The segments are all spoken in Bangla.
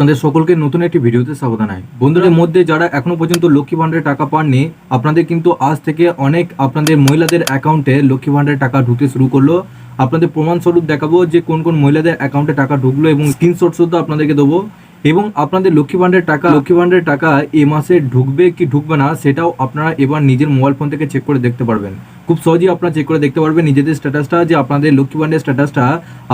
আপনাদের সকলকে নতুন একটি ভিডিওতে স্বাগত জানাই। বন্ধুদের মধ্যে যারা এখনও পর্যন্ত লক্ষ্মী ভান্ডারের টাকা পাননি, আপনাদের কিন্তু আজ থেকে অনেক আপনাদের মহিলাদের অ্যাকাউন্টে লক্ষ্মী ভান্ডারের টাকা ঢুকতে শুরু করল। আপনাদের প্রমাণস্বরূপ দেখাবো যে কোন কোন মহিলাদের অ্যাকাউন্টে টাকা ঢুকলো এবং স্ক্রিনশট শুদ্ধ আপনাদেরকে দেবো। এবং আপনাদের লক্ষ্মী ভান্ডারের টাকা, লক্ষ্মী ভান্ডারের টাকা এ মাসে ঢুকবে কি ঢুকবে না, সেটাও আপনারা এবার নিজের মোবাইল ফোন থেকে চেক করে দেখতে পারবেন। খুব সহজেই আপনারা চেক করে দেখতে পারবেন নিজেদের স্ট্যাটাসটা যে আপনাদের লক্ষ্মী ভান্ডারের স্ট্যাটাসটা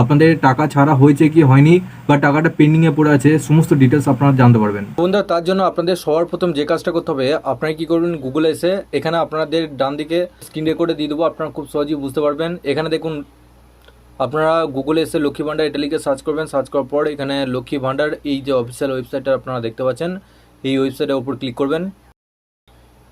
আপনাদের টাকা ছাড়া হয়েছে কি হয়নি, বা টাকাটা পেন্ডিংয়ে পড়ে আছে, সমস্ত ডিটেলস আপনারা জানতে পারবেন। বন্ধুরা, তার জন্য আপনাদের সবার প্রথম যে কাজটা করতে হবে, আপনারা কি করবেন গুগলে এসে এখানে আপনাদের ডান দিকে স্ক্রিন রেকর্ডে দিয়ে দেবো, আপনারা খুব সহজেই বুঝতে পারবেন। এখানে দেখুন, আপনারা গুগলে এসে লক্ষ্মী ভাণ্ডার এটা লিখে সার্চ করবেন সার্চ করার পর এখানে লক্ষ্মী ভাণ্ডার এই যে অফিসিয়াল ওয়েবসাইটটা আপনারা দেখতে পাচ্ছেন, এই ওয়েবসাইটের উপর ক্লিক করবেন।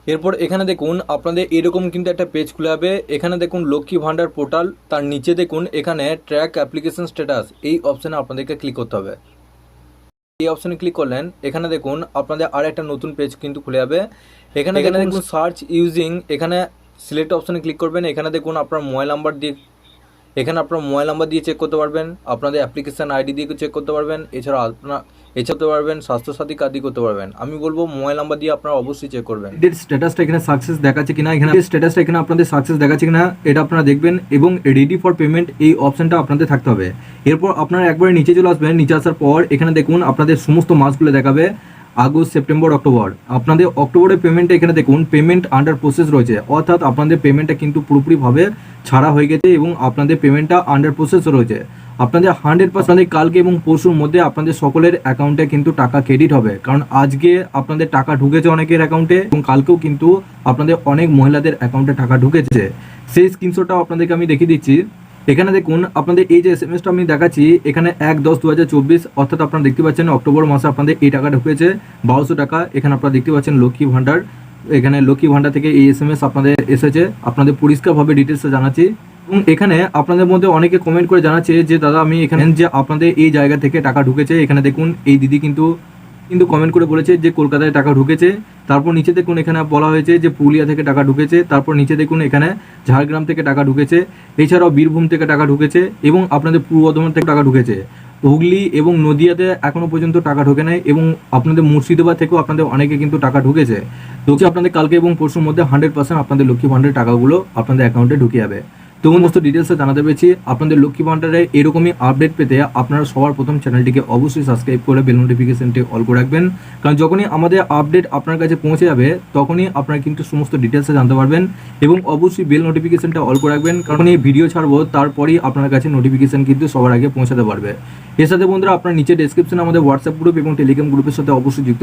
এরপর এখানে দেখুন আপনাদের এরকম কিন্তু একটা পেজ খুলে হবে এখানে দেখুন লক্ষ্মী ভান্ডার পোর্টাল তার নিচে দেখুন এখানে ট্র্যাক অ্যাপ্লিকেশন স্ট্যাটাস এই অপশানে আপনাদেরকে ক্লিক করতে হবে। এই অপশানে ক্লিক করলেন এখানে দেখুন আপনাদের আর একটা নতুন পেজ কিন্তু খুলে যাবে। এখানে এখানে দেখুন সার্চ ইউজিং এখানে সিলেক্ট অপশানে ক্লিক করবেন। এখানে দেখুন আপনার মোবাইল নাম্বার দিয়ে এখানে আপনার মোবাইল নাম্বার দিয়ে চেক করতে পারবেন, আপনাদের অ্যাপ্লিকেশন আইডি দিয়ে চেক করতে পারবেন, এছাড়া আপনার এছাড়া করতে পারবেন, স্বাস্থ্যসাথী কার্ড করতে পারবেন। আমি বলব মোবাইল নাম্বার দিয়ে আপনারা অবশ্যই চেক করবেন। এর স্ট্যাটাসটা এখানে সাকসেস দেখাচ্ছে কিনা, এখানে স্ট্যাটাসটা এখানে আপনাদের সাকসেস দেখাচ্ছে কিনা, এটা আপনারা দেখবেন এবং রেডি ফর পেমেন্ট এই অপশনটা আপনাদের থাকতে হবে। এরপর আপনারা একবারে নিচে চলে আসবেন, নিচে আসার পর এখানে দেখুন আপনাদের সমস্ত মাসগুলো দেখাবে। August, September, October. আপনাদের অক্টোবরের পেমেন্টটা এখানে দেখুন পেমেন্ট আন্ডার প্রসেস রয়েছে। অর্থাৎ আপনাদের পেমেন্টটা কিন্তু পুরোপুরিভাবে ছাড়া হয়ে গেছে এবং আপনাদের পেমেন্টটা আন্ডার প্রসেস রয়েছে। আপনাদের হান্ড্রেড পার্সেন্ট কালকে এবং পরশুর মধ্যে আপনাদের সকলের অ্যাকাউন্টে কিন্তু টাকা ক্রেডিট হবে। কারণ আজকে আপনাদের টাকা ঢুকেছে অনেকের অ্যাকাউন্টে এবং কালকেও কিন্তু আপনাদের অনেক মহিলাদের অ্যাকাউন্টে টাকা ঢুকেছে। সেই স্ক্রিনশটটাও আপনাদেরকে আমি দেখিয়ে দিচ্ছি। এখানে দেখুন, আপনাদের এই যে এস এম এসটা আমি দেখাচ্ছি, এখানে এক দশ দু অর্থাৎ আপনারা দেখতে পাচ্ছেন অক্টোবর মাসে আপনাদের এই টাকা ঢুকেছে, বারোশো টাকা। এখানে আপনারা দেখতে পাচ্ছেন লক্ষ্মী ভাণ্ডার। এখানে লক্ষ্মী ভাণ্ডার থেকে এই এস আপনাদের এসেছে। আপনাদের পরিষ্কারভাবে ডিটেলসে জানাচ্ছি। এবং এখানে আপনাদের মধ্যে অনেকে কমেন্ট করে জানাচ্ছে যে, দাদা, আমি এখানে যে আপনাদের এই জায়গা থেকে টাকা ঢুকেছে, এখানে দেখুন, এই দিদি কিন্তু কিন্তু কমেন্ট করে বলেছে যে কলকাতায় টাকা ঢুকেছে, তারপর নিচে দেখুন এখানে বলা হয়েছে যে পুরুলিয়া থেকে টাকা ঢুকেছে, তারপর নিচে দেখুন এখানে ঝাড়গ্রাম থেকে টাকা ঢুকেছে, এছাড়াও বীরভূম থেকে টাকা ঢুকেছে এবং আপনাদের পূর্ব বর্ধমান থেকে টাকা ঢুকেছে। হুগলি এবং নদিয়াতে এখনও পর্যন্ত টাকা ঢোকে নাই এবং আপনাদের মুর্শিদাবাদ থেকেও আপনাদের অনেকে কিন্তু টাকা ঢুকেছে। হচ্ছে আপনাদের কালকে এবং পরশুর মধ্যে হান্ড্রেড পার্সেন্ট আপনাদের লক্ষ্মী ভাণ্ডারের টাকাগুলো আপনাদের অ্যাকাউন্টে ঢুকে যাবে। তো সমস্ত ডিটেলসে জানাতে পেরেছি, আপনাদের লক্ষ্মী ভান্ডারে এরকমই আপডেট পেতে আপনারা সবার প্রথম চ্যানেলটিকে অবশ্যই সাবস্ক্রাইব করে বেল নোটিফিকেশনটি অল করে রাখবেন। কারণ যখনই আমাদের আপডেট আপনার কাছে পৌঁছে যাবে, তখনই আপনারা কিন্তু সমস্ত ডিটেলসে জানতে পারবেন এবং অবশ্যই বেল নোটিফিকেশনটা অল করে রাখবেন, কারণ এই ভিডিও ছাড়বো, তারপরেই আপনার কাছে নোটিফিকেশন কিন্তু সবার আগে পৌঁছাতে পারবে। এর সাথে বন্ধুরা, আপনার নিচে ডেসক্রিপশনে আমাদের হোয়াটসঅ্যাপ গ্রুপ এবং টেলিগ্রাম গ্রুপের সাথে অবশ্যই যুক্ত